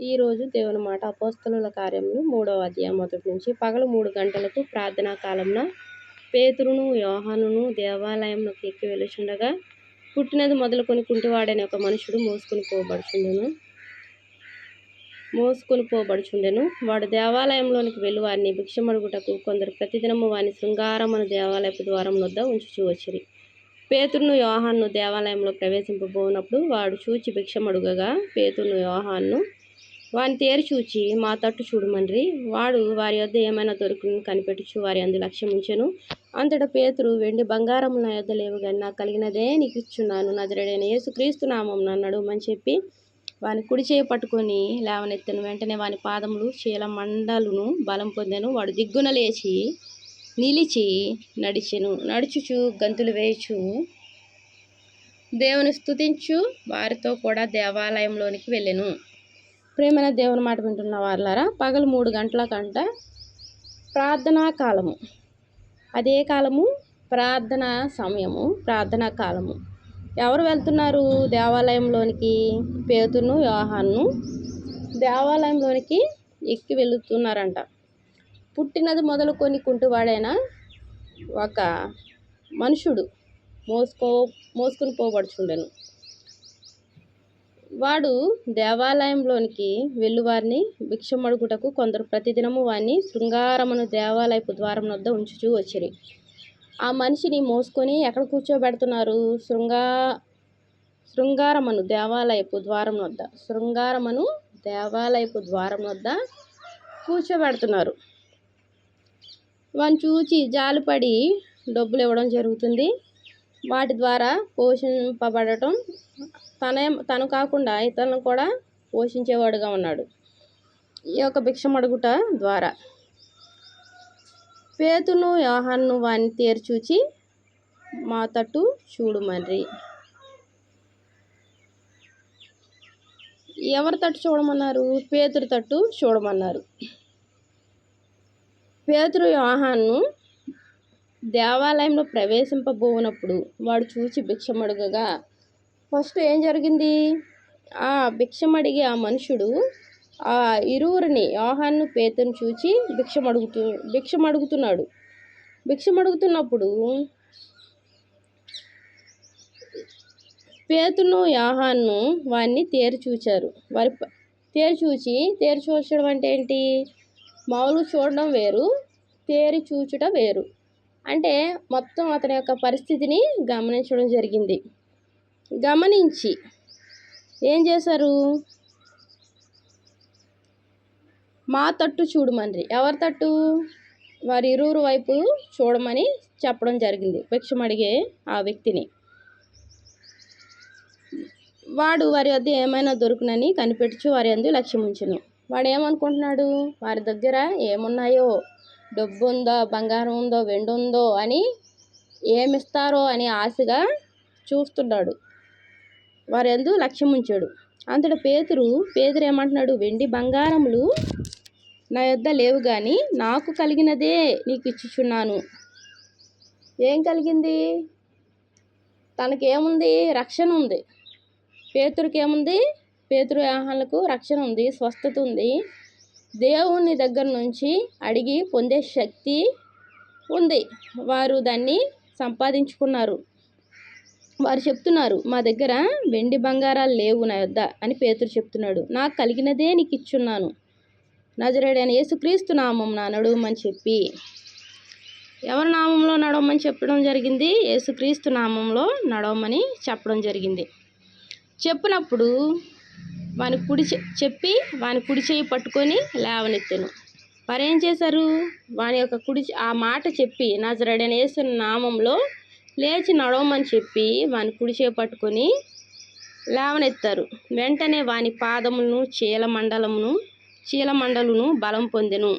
ఈరోజు దేవుని మాట అపోస్తలుల కార్యములు మూడవ అధ్యాయం మొదటి నుంచి. పగలు మూడు గంటలకు ప్రార్థనా కాలంన పేతురును యోహానును దేవాలయంలోకి ఎక్కి వెలుచుండగా పుట్టినది మొదలుకొని కుంటివాడని ఒక మనుషుడు మోసుకొని పోబడుచుండెను. మోసుకొని పోబడుచుండెను. వాడు దేవాలయంలోనికి వెళ్ళి వారిని భిక్షమడుగుటకు కొందరు ప్రతిదినము వారిని శృంగారమును దేవాలయపు ద్వారం వద్ద ఉంచుచూ వచ్చిరి. పేతురును యోహాన్ను దేవాలయంలో ప్రవేశింపబోనప్పుడు వాడు చూచి భిక్షమడుగగా పేతురును యోహాన్ను వాని తేరు చూచి మా తట్టు చూడమన్రి. వాడు వారి వద్ద ఏమైనా దొరుకును కనిపెట్టుచు వారి అందు లక్ష్యం ఉంచెను. అంతటా పేతురు వెండి బంగారం నా యొద్ద లేవు కానీ నాకు కలిగినదే నీకు ఇచ్చున్నాను నజరడైన యేసుక్రీస్తు నామం నన్ను అని చెప్పి వాని కుడి చేయి పట్టుకొని లేవనెత్తను. వెంటనే వాని పాదములు చీల మండలును బలం పొందాను. వాడు దిగ్గున లేచి నిలిచి నడిచెను. నడుచుచు గంతులు వేయచు దేవుని స్తుతించు. వారితో కూడా దేవాలయంలోనికి వెళ్ళెను. ప్రేమైన దేవుని మాట వింటున్న వాళ్ళారా పగలు మూడు గంటల కంట ప్రార్థనా కాలము. అదే కాలము ప్రార్థన సమయము ప్రార్థనా కాలము. ఎవరు వెళ్తున్నారు దేవాలయంలోనికి? పేతును వ్యవహాన్ను దేవాలయంలోనికి ఎక్కి వెళుతున్నారంట. పుట్టినది మొదలుకొని కుంటువాడైన ఒక మనుషుడు మోసుకో మోసుకుని పోబడుచుండెను. వాడు దేవాలయంలోనికి వెళ్ళువారిని భిక్షమడుగుటకు కొందరు ప్రతిదినము వారిని శృంగారమును దేవాలయపు ద్వారం వద్ద ఉంచుచూ వచ్చిరి. ఆ మనిషిని మోసుకొని ఎక్కడ కూర్చోబెడుతున్నారు? శృంగా శృంగారమను దేవాలయపు ద్వారం వద్ద శృంగారమను దేవాలయపు ద్వారం వద్ద కూర్చోబెడుతున్నారు. వాని చూచి జాలిపడి డబ్బులు ఇవ్వడం జరుగుతుంది. వాటి ద్వారా పోషింపబడటం తనే తను కాకుండా ఇతరులను కూడా పోషించేవాడుగా ఉన్నాడు. ఈ యొక్క భిక్షమడుగుట ద్వారా. పేతును యోహాన్ను వాని తేర్చూచి మా తట్టు చూడు మరి ఎవరి తట్టు చూడమన్నారు? పేతురు తట్టు చూడమన్నారు. పేతురు యోహాన్ను దేవాలయంలో ప్రవేశింపబోనప్పుడు వాడు చూచి భిక్షమడుగగా ఫస్ట్ ఏం జరిగింది? ఆ భిక్షమడిగి ఆ మనుషుడు ఆ ఇరువురిని యోహాన్ను పేతను చూచి భిక్షమడుగుతూ భిక్షమడుగుతున్నాడు. భిక్షమడుగుతున్నప్పుడు పేతును యాహాన్ను వారిని తేరుచూచారు వారి తేరు చూచి తేరు చూచడం అంటే ఏంటి? మామూలు చూడడం వేరు తేరి చూచుట వేరు. అంటే మొత్తం అతని యొక్క పరిస్థితిని గమనించడం జరిగింది. గమనించి ఏం చేశారు? మా తట్టు చూడమని ఎవరి తట్టు? వారి ఇరువురు వైపు చూడమని చెప్పడం జరిగింది. భిక్షం అడిగే ఆ వ్యక్తిని. వాడు వారి వద్ద ఏమైనా దొరుకునని కనిపెట్టుచు వారి అందు లక్ష్యం ఉంచును వాడు ఏమనుకుంటున్నాడు వారి దగ్గర ఏమున్నాయో డబ్బు ఉందో బంగారం ఉందో వెండి ఉందో అని ఏమిస్తారో అని ఆశగా చూస్తున్నాడు. వారెందు లక్ష్యం ఉంచాడు అంతటా పేతురు పేదరు ఏమంటున్నాడు వెండి బంగారములు నా యొద్ద లేవు కానీ నాకు కలిగినదే నీకు ఇచ్చుచున్నాను. ఏం కలిగింది? తనకేముంది? రక్షణ ఉంది పేతురికి ఏముంది పేతురు ఆహాలకు రక్షణ ఉంది స్వస్థత ఉంది. దేవుని దగ్గర నుంచి అడిగి పొందే శక్తి ఉంది. వారు దాన్ని సంపాదించుకున్నారు. వారు చెప్తున్నారు మా దగ్గర వెండి బంగారాలు లేవు నా యొద్ద అని పేతురు చెప్తున్నాడు. నాకు కలిగినదే నీకు ఇచ్చున్నాను నజరేడైన యేసుక్రీస్తు నామం నా నడువమని చెప్పి ఎవరి నామంలో నడవమని చెప్పడం జరిగింది? యేసుక్రీస్తు నామంలో నడవమని చెప్పడం జరిగింది. చెప్పినప్పుడు వాని కుడి చెప్పి వాని కుడి చేయి పట్టుకొని లేవనెత్తెను. వారేం చేశారు? వాని యొక్క కుడి ఆ మాట చెప్పి నజరడని వేసిన నామంలో లేచి నడవమని చెప్పి వాని కుడి పట్టుకొని లేవనెత్తారు. వెంటనే వాని పాదములను చీలమండలమును చీలమండలును బలం పొందెను.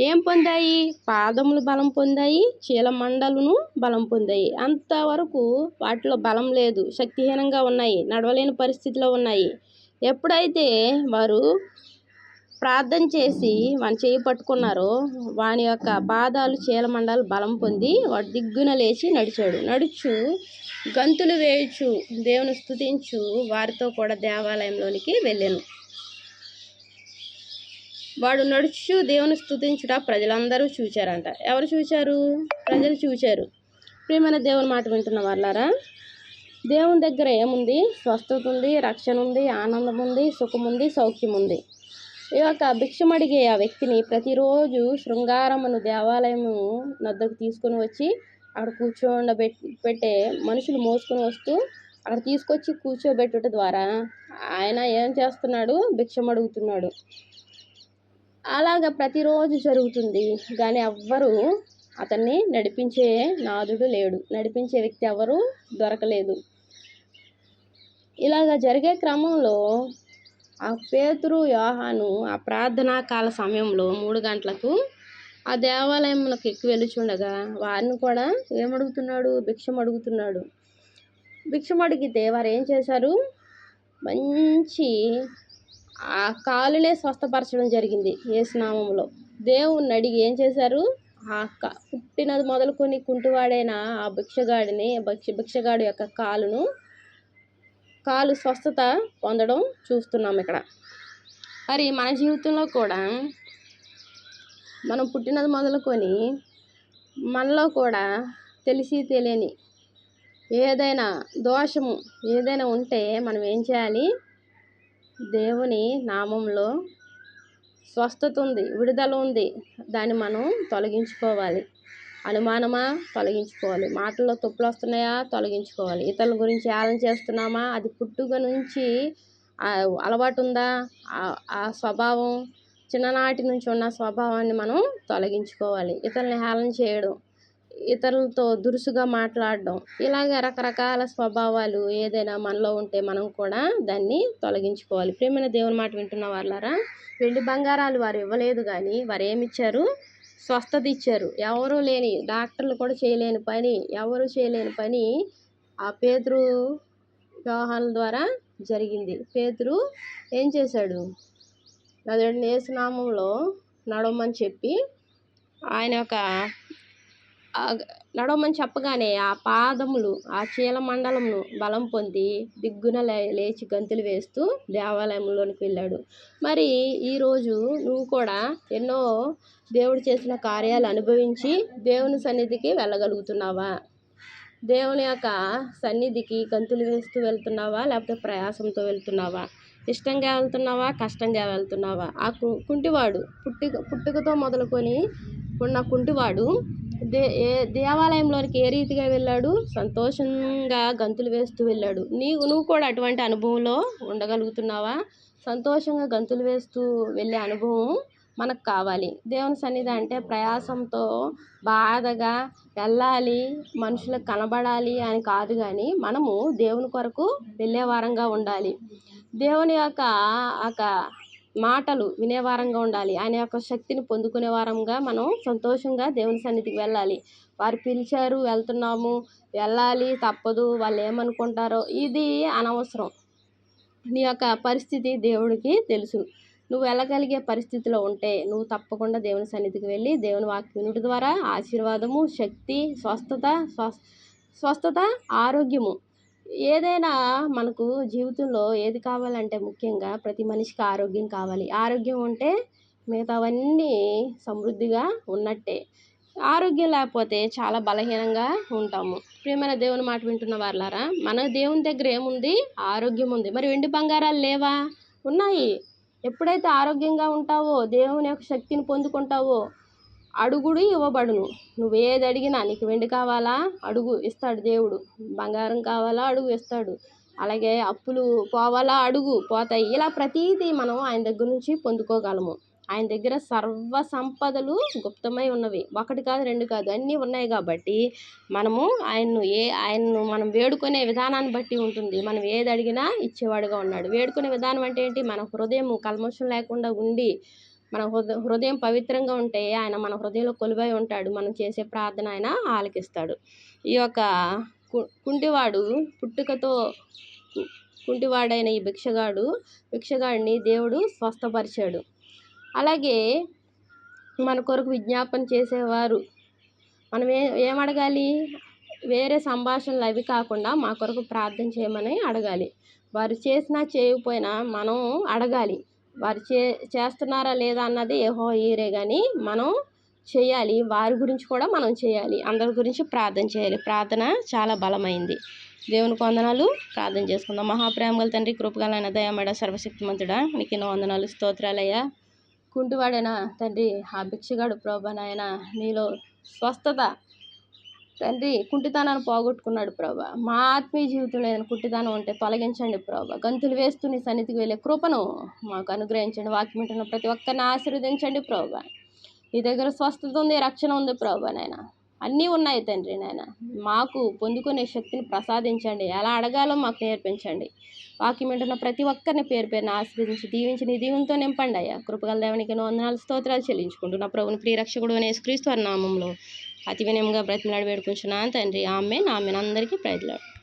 ఏం పొందాయి? పాదములు బలం పొందాయి చీలమండలును బలం పొందాయి. అంతవరకు వాటిలో బలం లేదు. శక్తిహీనంగా ఉన్నాయి. నడవలేని పరిస్థితిలో ఉన్నాయి. ఎప్పుడైతే వారు ప్రార్థన చేసి వాని చేయి పట్టుకున్నారో వాని యొక్క పాదాలు చీలమండలు బలం పొంది వాడు దిగ్గున లేచి నడిచాడు. నడుచు గంతులు వేయచు దేవుని స్థుతించు వారితో కూడా దేవాలయంలోనికి వెళ్ళాను. వాడు నడుచు దేవుని స్థుతించుట ప్రజలందరూ చూచారంట. ఎవరు చూచారు? ప్రజలు చూచారు. ప్రియమైన దేవుని మాట వింటున్న వాళ్ళారా దేవుని దగ్గర ఏముంది? స్వస్థత ఉంది రక్షణ ఉంది ఆనందం ఉంది సుఖం ఉంది సౌఖ్యం ఉంది. ఈ యొక్క భిక్షం అడిగే ఆ వ్యక్తిని ప్రతిరోజు శృంగారమును దేవాలయము నద్దకు తీసుకొని వచ్చి అక్కడ కూర్చోబెట్టి పెట్టే మనుషులు మోసుకొని వస్తూ అక్కడ తీసుకొచ్చి కూర్చోబెట్టుట ద్వారా ఆయన ఏం చేస్తున్నాడు? భిక్షం అడుగుతున్నాడు. అలాగ ప్రతిరోజు జరుగుతుంది. కానీ ఎవ్వరు అతన్ని నడిపించే నాదుడు లేడు. నడిపించే వ్యక్తి ఎవరు దొరకలేదు. ఇలాగ జరిగే క్రమంలో ఆ పేతురు యోహాను ఆ ప్రార్థనా కాల సమయంలో మూడు గంటలకు ఆ దేవాలయంలోకి ఎక్కి వెళ్ళుచుండగా వారిని కూడా ఏమడుగుతున్నాడు? భిక్షం అడుగుతున్నాడు భిక్షం అడిగితే వారు ఏం చేశారు? మంచి ఆ కాలునే స్వస్థపరచడం జరిగింది ఏసునామంలో దేవుణ్ణి అడిగి ఏం చేశారు? ఆ క పుట్టినది మొదలుకొని కుంటివాడైన ఆ భిక్షగాడిని భిక్ష భిక్షగాడి యొక్క కాలును కాలు స్వస్థత పొందడం చూస్తున్నాం ఇక్కడ. మరి మన జీవితంలో కూడా మనం పుట్టినది మొదలుకొని మనలో కూడా తెలిసి తెలియని ఏదైనా దోషము ఏదైనా ఉంటే మనం ఏం చేయాలి? దేవుని నామంలో స్వస్థత ఉంది విడుదల ఉంది. దాన్ని మనం తొలగించుకోవాలి. అనుమానమా? తొలగించుకోవాలి. మాటల్లో తప్పులు వస్తున్నాయా తొలగించుకోవాలి. ఇతరుల గురించి ఏలం చేస్తున్నామా? అది పుట్టుక నుంచి అలవాటు ఉందా ఆ- స్వభావం చిన్ననాటి నుంచి ఉన్న స్వభావాన్ని మనం తొలగించుకోవాలి. ఇతరులని హేళన చేయడం ఇతరులతో దురుసుగా మాట్లాడడం ఇలాగ రకరకాల స్వభావాలు ఏదైనా మనలో ఉంటే మనం కూడా దాన్ని తొలగించుకోవాలి. ప్రేమైన దేవుని మాట వింటున్న వాళ్ళారా వెండి బంగారాలు వారు ఇవ్వలేదు కానీ వారు ఏమిచ్చారు స్వస్థత ఇచ్చారు. ఎవరూ లేని డాక్టర్లు కూడా చేయలేని పని ఎవరు చేయలేని పని ఆ పేతురు వ్యవహారం ద్వారా జరిగింది. పేతురు ఏం చేశాడు? అదేంటి నేసనామంలో నడవమని చెప్పి ఆయన యొక్క నడవమని చెప్పగానే ఆ పాదములు ఆ చీల మండలమును బలం పొంది దిగ్గున లే లేచి గంతులు వేస్తూ దేవాలయంలోనికి వెళ్ళాడు. మరి ఈరోజు నువ్వు కూడా ఎన్నో దేవుడు చేసిన కార్యాలు అనుభవించి దేవుని సన్నిధికి వెళ్ళగలుగుతున్నావా? దేవుని యొక్క సన్నిధికి గంతులు వేస్తూ వెళ్తున్నావా? లేకపోతే ప్రయాసంతో వెళ్తున్నావా? ఇష్టంగా వెళ్తున్నావా? కష్టంగా వెళ్తున్నావా? ఆ కుంటివాడు పుట్టుక పుట్టుకతో మొదలుకొని ఉన్న కుంటివాడు దే ఏ దేవాలయంలోనికి ఏ రీతిగా వెళ్ళాడు? సంతోషంగా గంతులు వేస్తూ వెళ్ళాడు. నీవు నువ్వు కూడా అటువంటి అనుభవంలో ఉండగలుగుతున్నావా? సంతోషంగా గంతులు వేస్తూ వెళ్ళే అనుభవం మనకు కావాలి. దేవుని సన్నిధి అంటే ప్రయాసంతో బాధగా వెళ్ళాలి మనుషులకు కనబడాలి అని కాదు కానీ మనము దేవుని కొరకు వెళ్ళేవారంగా ఉండాలి. దేవుని యొక్క ఒక మాటలు వినేవారంగా ఉండాలి. ఆయన యొక్క శక్తిని పొందుకునే వారంగా మనం సంతోషంగా దేవుని సన్నిధికి వెళ్ళాలి. వారు పిలిచారు వెళ్తున్నాము వెళ్ళాలి తప్పదు వాళ్ళు ఏమనుకుంటారో ఇది అనవసరం. నీ యొక్క పరిస్థితి దేవుడికి తెలుసు. నువ్వు వెళ్ళగలిగే పరిస్థితిలో ఉంటే నువ్వు తప్పకుండా దేవుని సన్నిధికి వెళ్ళి దేవుని వాక్యునుడి ద్వారా ఆశీర్వాదము శక్తి స్వస్థత స్వస్థత ఆరోగ్యము ఏదైనా మనకు జీవితంలో ఏది కావాలంటే ముఖ్యంగా ప్రతి మనిషికి ఆరోగ్యం కావాలి. ఆరోగ్యం ఉంటే మిగతావన్నీ సమృద్ధిగా ఉన్నట్టే. ఆరోగ్యం లేకపోతే చాలా బలహీనంగా ఉంటాము. ప్రియమైన దేవుని మాట వింటున్న వాళ్ళారా మన దేవుని దగ్గర ఏముంది? ఆరోగ్యం ఉంది. మరి వెండి బంగారాలు లేవా? ఉన్నాయి. ఎప్పుడైతే ఆరోగ్యంగా ఉంటావో దేవుని యొక్క శక్తిని పొందుకుంటావో అడుగుడు ఇవ్వబడును. నువ్వు ఏది అడిగినా నీకు వెండి కావాలా? అడుగు ఇస్తాడు దేవుడు. బంగారం కావాలా? అడుగు ఇస్తాడు. అలాగే అప్పులు పోవాలా? అడుగు పోతాయి. ఇలా ప్రతీది మనం ఆయన దగ్గర నుంచి పొందుకోగలము. ఆయన దగ్గర సర్వ సంపదలు గుప్తమై ఉన్నవి. ఒకటి కాదు రెండు కాదు అన్నీ ఉన్నాయి కాబట్టి మనము ఆయన్ను ఏ ఆయన్ను మనం వేడుకునే విధానాన్ని బట్టి ఉంటుంది. మనం ఏది అడిగినా ఇచ్చేవాడుగా ఉన్నాడు. వేడుకునే విధానం అంటే ఏంటి? మన హృదయం కల్మషం లేకుండా ఉండి మన హృద హృదయం పవిత్రంగా ఉంటే ఆయన మన హృదయంలో కొలువై ఉంటాడు. మనం చేసే ప్రార్థన ఆయన ఆలకిస్తాడు. ఈ యొక్క కు కుంటివాడు పుట్టుకతో కుంటివాడైన ఈ భిక్షగాడు భిక్షగాడిని దేవుడు స్వస్థపరిచాడు. అలాగే మన కొరకు విజ్ఞాపన చేసేవారు. మనం ఏ ఏం అడగాలి వేరే సంభాషణలు అవి కాకుండా మా కొరకు ప్రార్థన చేయమని అడగాలి. వారు చేసినా చేయకపోయినా మనం అడగాలి. వారు చే చేస్తున్నారా లేదా అన్నది ఏహో ఈరే కానీ మనం చేయాలి. వారి గురించి కూడా మనం చేయాలి. అందరి గురించి ప్రార్థన చేయాలి. ప్రార్థన చాలా బలమైంది. దేవుని వందనాలు. ప్రార్థన చేసుకుందాం. మహాప్రేమగల తండ్రి కృపగలైన దయమడ సర్వశక్తిమంతుడా నీకు ఎన్నో వందనాలు స్తోత్రాలయ్యా. కుంటివాడైన తండ్రి ఆ భిక్షగాడు ప్రభా నాయన నీలో స్వస్థత తండ్రి కుంటితనాన్ని పోగొట్టుకున్నాడు ప్రభా. మా ఆత్మీయ జీవితంలో ఏదైనా కుంటితనం ఉంటే తొలగించండి ప్రభా. గంతులు వేస్తూ నీ సన్నిధికి వెళ్ళే కృపను మాకు అనుగ్రహించండి. వాక్యం ప్రతి ఒక్కరిని ఆశీర్వదించండి ప్రభా. నీ దగ్గర స్వస్థత ఉంది రక్షణ ఉంది ప్రభా నాయన. అన్నీ ఉన్నాయి తండ్రి నాయన. మాకు పొందుకునే శక్తిని ప్రసాదించండి. ఎలా అడగాలో మాకు నేర్పించండి. వాక్యం వింటున్న ప్రతి ఒక్కరిని పేరు పేరుని ఆశ్రదించి దీవించి నీ దీవెనతో నింపండి అయ్యా. కృపగల దేవునికి వందనాలు స్తోత్రాలు చెల్లించుకుంటూ నా ప్రభుని ప్రియరక్షకుడు అనే క్రీస్తు నామంలో అతి వినయంగా బ్రతిమలాడి వేడుకుంటున్నాను తండ్రి. ఆమె ఆమెను. అందరికీ ప్రజలాడు.